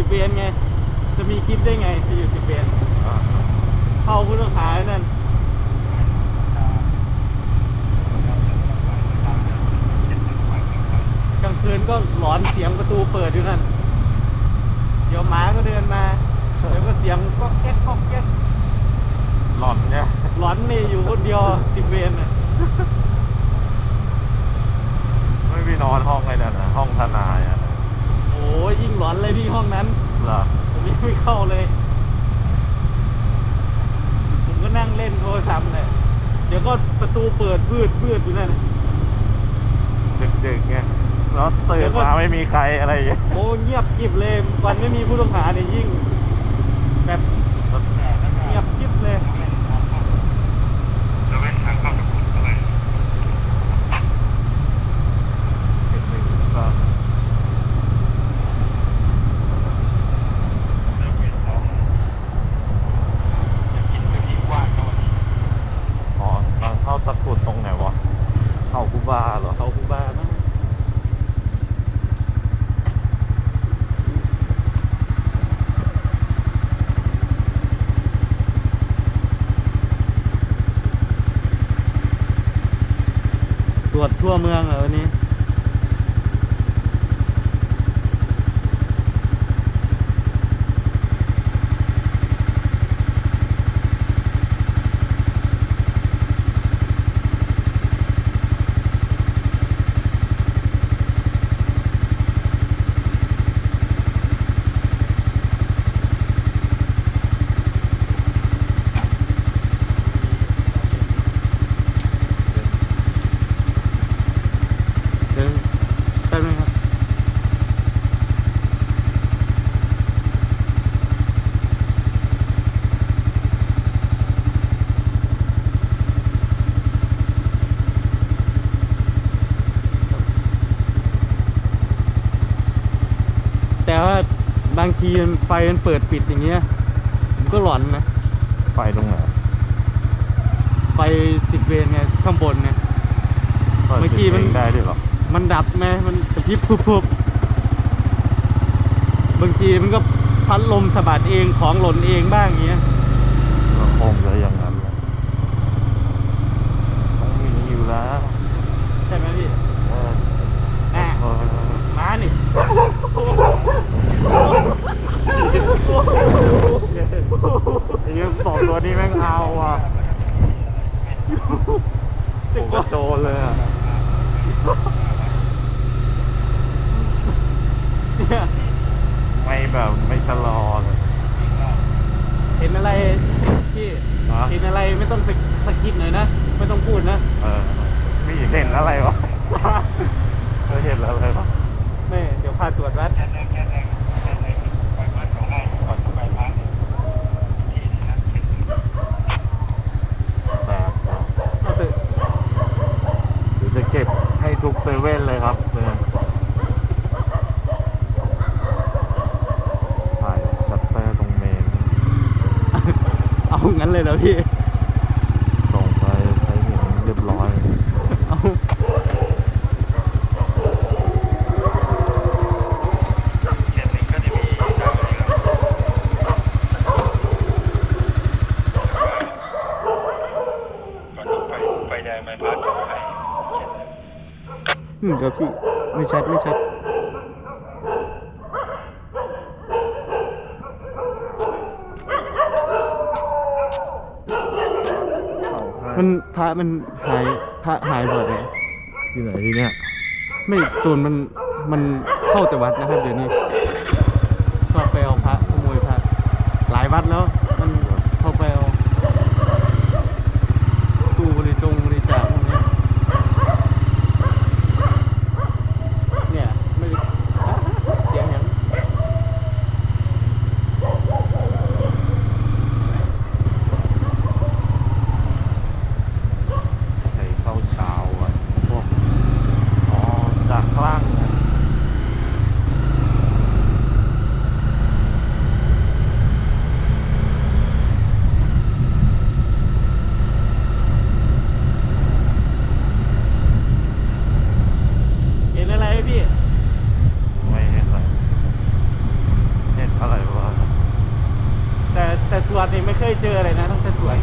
สิบเวนไง จะมีคลิปได้ไงที่อยู่สิบเวนอ่าเข้าผู้ต้องหานั่นกลางคืนก็หลอนเสียงประตูเปิดอยู่นั่น เดี๋ยวหมาก็เดินมา เดี๋ยวก็เสียงก็แก๊กก็แก๊กหลอนเนี่ยหลอนนี่อยู่คนเดียวสิบเวนน่ะ ไม่ไปนอนห้องเลยนะนะห้องทนายอะนะ โอ้ยยิ่งหลอนเลยที่ห้องนั้น เหรอ ผมยังไม่เข้าเลย ผมก็นั่งเล่นโทรศัพท์เลยเดี๋ยวก็ประตูเปิด พืดพืดอยู่นั่นดึกๆไงแล้วตื่นมาไม่มีใครอะไรอย่างเงี้ย โอ้เงียบกริบเลยวันไม่มีผู้ต้องหาเนี่ยยิ่ง แบบเงียบกริบเลย ก็ อ๋อทางเข้าตะกรุดตรงไหนวะ เข้าคูบาเหรอ เขาคูบามั้งตรวจ ทั่วเมืองเหรอวันนี้ เดี๋ยวแป๊บนึงครับ แต่ว่า บางทีมันไฟมันเปิดปิดอย่างเงี้ยผมก็หลอนนะ ไฟตรงไหนไฟสิบเวนไงข้างบนไงปิดเมื่อกี้มัน ปิดได้ด้วยเหรอมันดับไหมมันกระพริบพุบๆบางทีมันก็พัดลมสะบัดเองของหล่นเองบ้างอย่างเงี้ย ก็คงจะอย่างนั้นแหละต้องมีอยู่แล้วใช่ไหมพี่เอออะเออมานี่ ไอ้เหี้ยสองตัวนี้แม่งเอาอะผมกระโจนเลยอะเนี่ยไม่แบบไม่ชะลอเลยเห็นอะไรพี่ฮะเห็นอะไรไม่ต้องสะสะกิดหน่อยนะ ไม่ต้องพูดนะ เออไม่เห็นอะไรวะเออเห็นอะไรวะแม่เดี๋ยวพาตรวจวัด แต่ เอาเถอะ เดี๋ยวจะเก็บให้ทุกเซเว่นเลยครับเนี่ยถ่ายชัตเตอร์ตรงเมน เอางั้นเลยเหรอพี่ ส่งไปใช้เหนียงเรียบร้อย เอาอื มเดี๋ยวพี่ ไม่ชัดไม่ชัดมันพระมันหายพระหายบ่อยเลยที่ไหนที่เนี่ยไม่โจรมันมันเข้าแต่วัดนะครับ เดี๋ยวนี้ชอบไปเอาพระขโมยพระหลายวัดแล้ว วันนี้ไม่เคยเจออะไรนะต้องเแต่สวย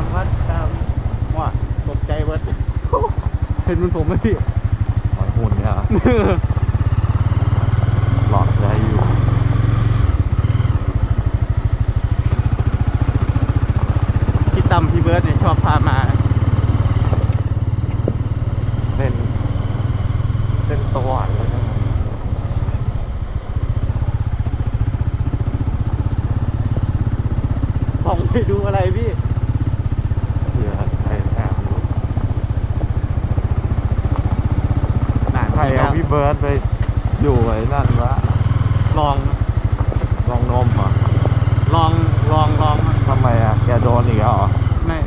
ามวัดตามว่าตกใจวัดเห็นมันผมไหมพี่หอยหุ่นเนี่ยหลอกใจอยู่พี่ตั้มพี่เบิร์ดเนี่ยชอบพามาเล่นเล่นตัวเลยนะส่องไปดูอะไรพี่ เบิร์ดไปอยู่ไว้นั่นวะลองลองนมอะลองลองลองทำไมอะ แกโดนอีกแล้วไม่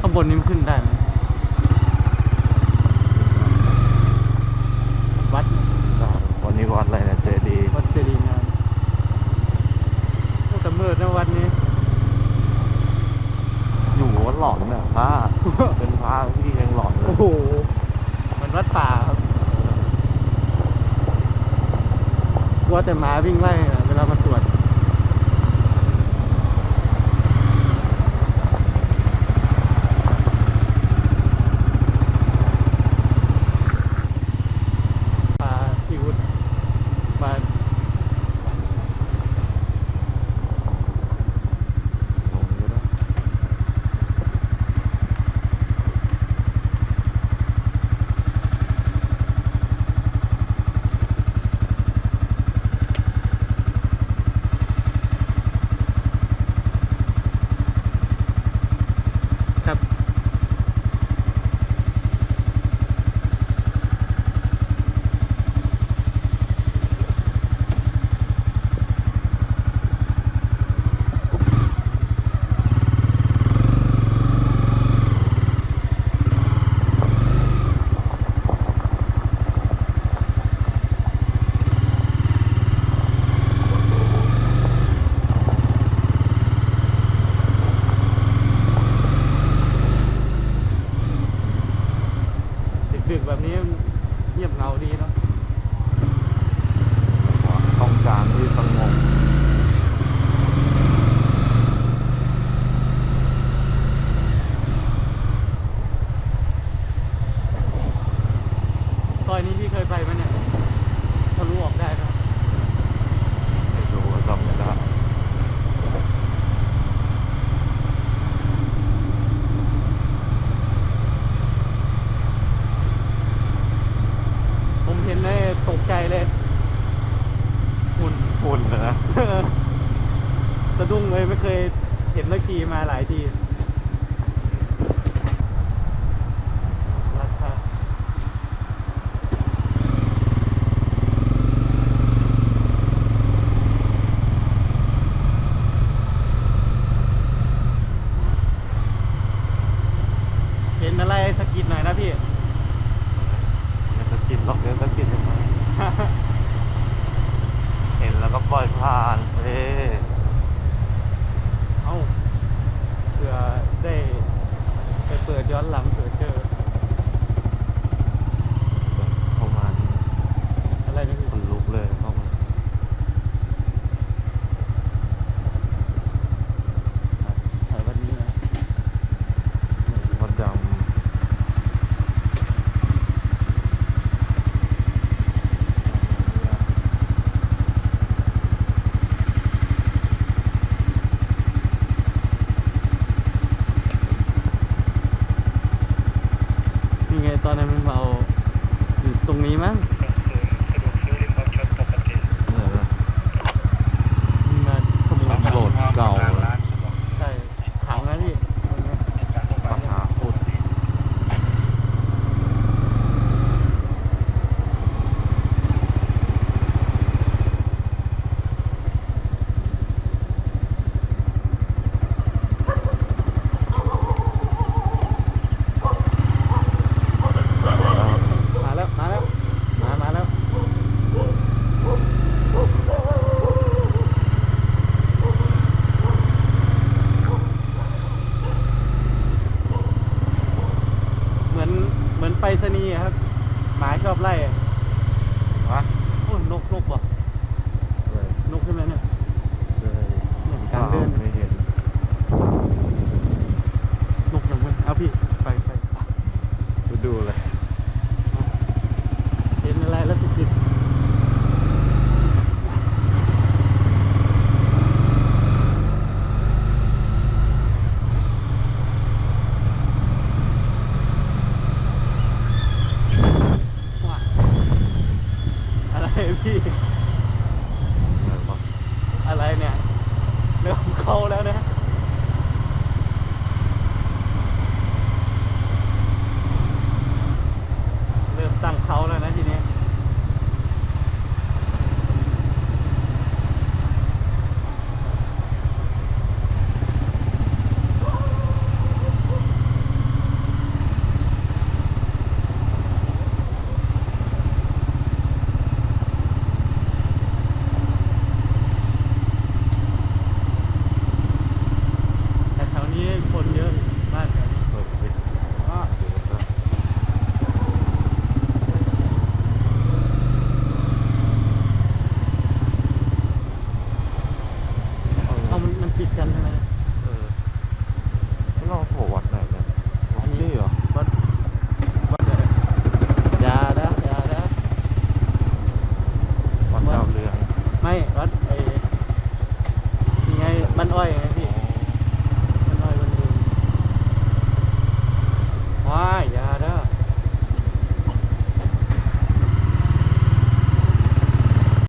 ข้างบนนี้มันขึ้นได้ไหม จะมาวิ่งไล่ นนะสะดุ้งเลยไม่เคยเห็นตะกีมาหลายทีอะไรสกิดหน่อยนะพี่อย่าสกิดหรอกเดี๋ยวสกิดทำไม แล้วก็ปล่อยผ่านเพ่เอาเผื่อได้ไปเปิดย้อนหลังเผื่เจอ ดูเลย เห็นอะไรแล้วไปกินพี่ อะไรเนี่ย เริ่มเข้าแล้วนะ